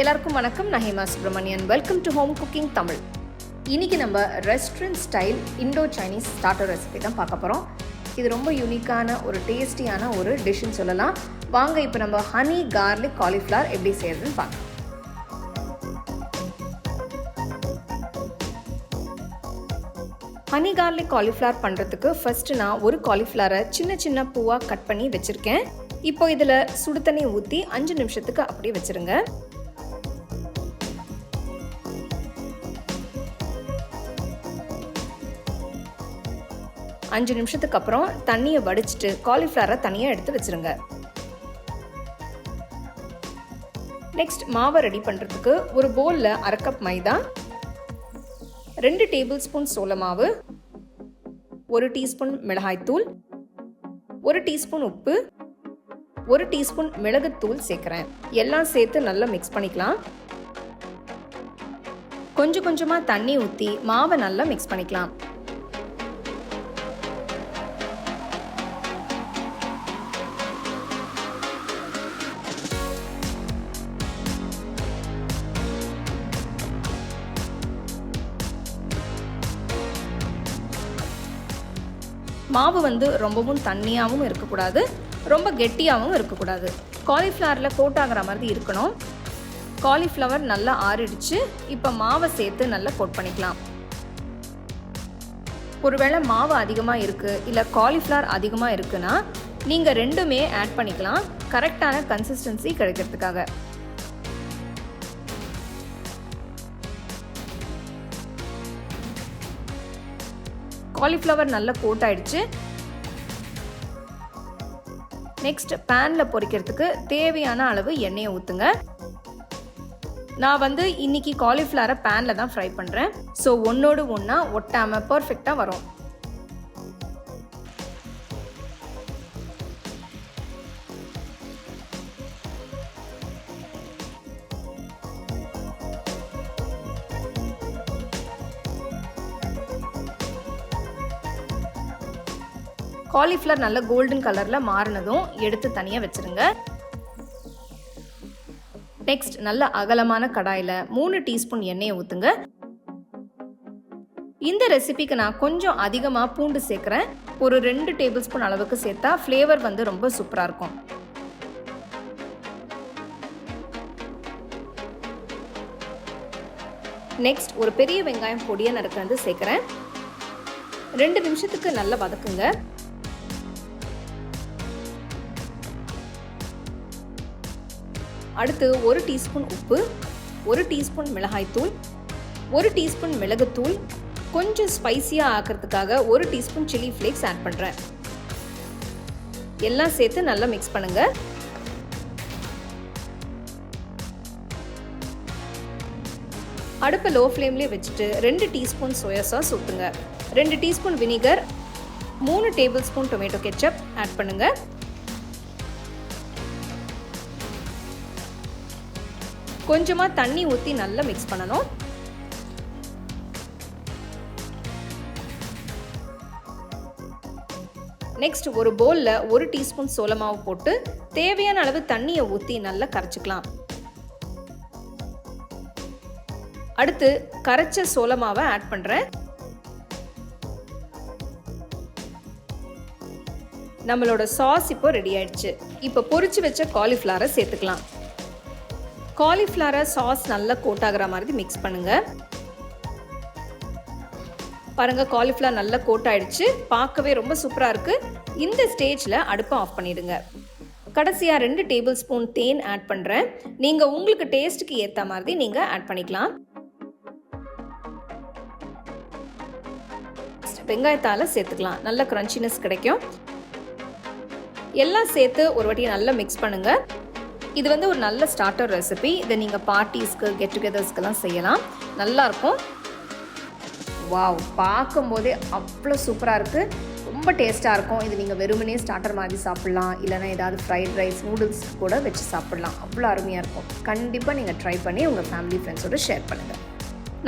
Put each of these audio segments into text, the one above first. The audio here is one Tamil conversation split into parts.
எல்லாருக்கும் வணக்கம். நான் Hema Subramanian welcome to home cooking Tamil இன்னைக்கு நம்ம restaurant style Indo Chinese starter recipe தான் பார்க்க போகிறோம் இது ரொம்ப யூனிக்கான ஒரு டேஸ்டியான ஒரு டிஷ்ஷுன்னு சொல்லலாம். வாங்க இப்போ நம்ம ஹனி கார்லிக் காலிஃப்ளவர் எப்படி செய்யறதுன்னு பார்க்கலாம். ஹனி கார்லிக் காலிஃப்ளவர் பண்ணுறதுக்கு ஃபஸ்ட்டு நான் ஒரு காலிஃப்ளவரை சின்ன சின்ன பூவாக கட் பண்ணி வச்சுருக்கேன். இப்போ இதில் சுடு தண்ணி ஊற்றி அஞ்சு நிமிஷத்துக்கு அப்படியே வச்சுருங்க. அஞ்சு நிமிஷத்துக்கு அப்புறம் தண்ணியை வடிச்சிட்டு காலிஃப்ளவரை தனியாக எடுத்து வச்சுருங்க. நெக்ஸ்ட் மாவை ரெடி பண்ணுறதுக்கு ஒரு பவுலில் அரை கப் மைதா ரெண்டு டேபிள் ஸ்பூன் சோள மாவு ஒரு டீஸ்பூன் மிளகாய்த்தூள் ஒரு டீஸ்பூன் உப்பு ஒரு டீஸ்பூன் மிளகுத்தூள் சேர்க்குறேன். எல்லாம் சேர்த்து நல்லா மிக்ஸ் பண்ணிக்கலாம். கொஞ்சம் கொஞ்சமாக தண்ணி ஊற்றி மாவை நல்லா மிக்ஸ் பண்ணிக்கலாம். மாவு வந்து ரொம்பவும் தண்ணியாகவும் இருக்கக்கூடாது ரொம்ப கெட்டியாகவும் இருக்கக்கூடாது. காலிஃப்ளவரில் கோட் ஆகிற மாதிரி இருக்கணும். காலிஃப்ளவர் நல்லா ஆறிடுச்சு இப்போ மாவை சேர்த்து நல்லா கோட் பண்ணிக்கலாம். ஒருவேளை மாவு அதிகமாக இருக்குது இல்லை காலிஃப்ளவர் அதிகமாக இருக்குன்னா நீங்கள் ரெண்டுமே ஆட் பண்ணிக்கலாம் கரெக்டான கன்சிஸ்டன்சி கிடைக்கிறதுக்காக. காலிஃப்ளவர் நல்லா கோட் ஆயிடுச்சு. நெக்ஸ்ட் பேனில் பொரிக்கிறதுக்கு தேவையான அளவு எண்ணெயை ஊற்றுங்க நான் வந்து இன்னைக்கு காலிஃப்ளவரை பேனில் தான் ஃப்ரை பண்ணுறேன் ஸோ ஒன்றோடு ஒன்றா ஒட்டாமல் பர்ஃபெக்டாக வரும். காலிஃப்ளவர் நல்ல கோல்டன் கலரில் மாறினதும் எடுத்து தனியாக வச்சுருங்க. நெக்ஸ்ட் நல்ல அகலமான கடாயில் மூணு டீஸ்பூன் எண்ணெயை ஊற்றுங்க இந்த ரெசிபிக்கு நான் கொஞ்சம் அதிகமாக பூண்டு சேர்க்குறேன். ஒரு ரெண்டு டேபிள் ஸ்பூன் அளவுக்கு சேர்த்தா ஃப்ளேவர் வந்து ரொம்ப சூப்பராக இருக்கும். நெக்ஸ்ட் ஒரு பெரிய வெங்காயம் பொடியை நறுக்கிறது சேர்க்குறேன். ரெண்டு நிமிஷத்துக்கு நல்லா வதக்குங்க. அடுத்து ஒரு டீஸ்பூன் உப்பு ஒரு டீஸ்பூன் மிளகாய்த்தூள் ஒரு டீஸ்பூன் மிளகுத்தூள் கொஞ்சம் ஸ்பைசியாக ஆக்கிறதுக்காக ஒரு டீஸ்பூன் சில்லி ஃப்ளேக்ஸ் ஆட் பண்ணுறேன் எல்லாம் சேர்த்து நல்லா மிக்ஸ் பண்ணுங்கள் அடுப்பை லோ ஃப்ளேம்லேயே வச்சுட்டு ரெண்டு டீஸ்பூன் சோயா சாஸ் ஊற்றுங்க ரெண்டு டீஸ்பூன் வினிகர் மூணு table spoon tomato ketchup add பண்ணுங்கள் கொஞ்சமாக தண்ணி ஊற்றி நல்லா மிக்ஸ் பண்ணணும். நெக்ஸ்ட் ஒரு பவுலில் ஒரு டீஸ்பூன் சோளமாவு போட்டு தேவையான அளவு தண்ணியை ஊற்றி நல்லா கரைச்சிக்கலாம். அடுத்து கரைச்ச சோளமாவை ஆட் பண்ணுறேன் நம்மளோட சாஸ் இப்போ ரெடி ஆயிடுச்சு. இப்போ பொரிச்சு வச்ச காலிஃப்ளவரை சேர்த்துக்கலாம். காலிஃப்ளவரை சாஸ் நல்லா கோட் ஆகிற மாதிரி மிக்ஸ் பண்ணுங்கள் பாருங்கள் காலிஃப்ளவர் நல்லா கோட் ஆகிடுச்சு பார்க்கவே ரொம்ப சூப்பராக இருக்குது இந்த ஸ்டேஜில் அடுப்பை ஆஃப் பண்ணிடுங்க. கடைசியாக ரெண்டு டேபிள் ஸ்பூன் தேன் ஆட் பண்ணுறேன் நீங்கள் உங்களுக்கு டேஸ்ட்டுக்கு ஏற்ற மாதிரி நீங்கள் ஆட் பண்ணிக்கலாம். வெங்காயத்தால் சேர்த்துக்கலாம். நல்ல க்ரன்ச்சினஸ் கிடைக்கும். எல்லாம் சேர்த்து ஒரு வாட்டி நல்லா மிக்ஸ் பண்ணுங்கள் இது வந்து ஒரு நல்ல ஸ்டார்டர் ரெசிபி இதை நீங்கள் பார்ட்டிஸ்க்கு கெட் டுகெதர்ஸ்க்கெல்லாம் செய்யலாம். நல்லாயிருக்கும் வாவ் பார்க்கும்போதே அவ்வளோ சூப்பராக இருக்குது ரொம்ப டேஸ்ட்டாக இருக்கும். இது நீங்கள் வெறுமனே ஸ்டார்டர் மாதிரி சாப்பிட்லாம். இல்லைனா ஏதாவது ஃப்ரைட் ரைஸ் நூடுல்ஸ் கூட வச்சு சாப்பிட்லாம். அவ்வளோ அருமையாக இருக்கும். கண்டிப்பாக நீங்கள் ட்ரை பண்ணி உங்கள் ஃபேமிலி ஃப்ரெண்ட்ஸோடு ஷேர் பண்ணுங்கள்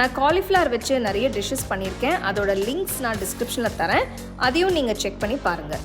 நான் காலிஃப்ளவர் வச்சு நிறைய டிஷ்ஷஸ் பண்ணியிருக்கேன். அதோட லிங்க்ஸ் நான் டிஸ்கிரிப்ஷனில் தரேன். அதையும் நீங்கள் செக் பண்ணி பாருங்கள்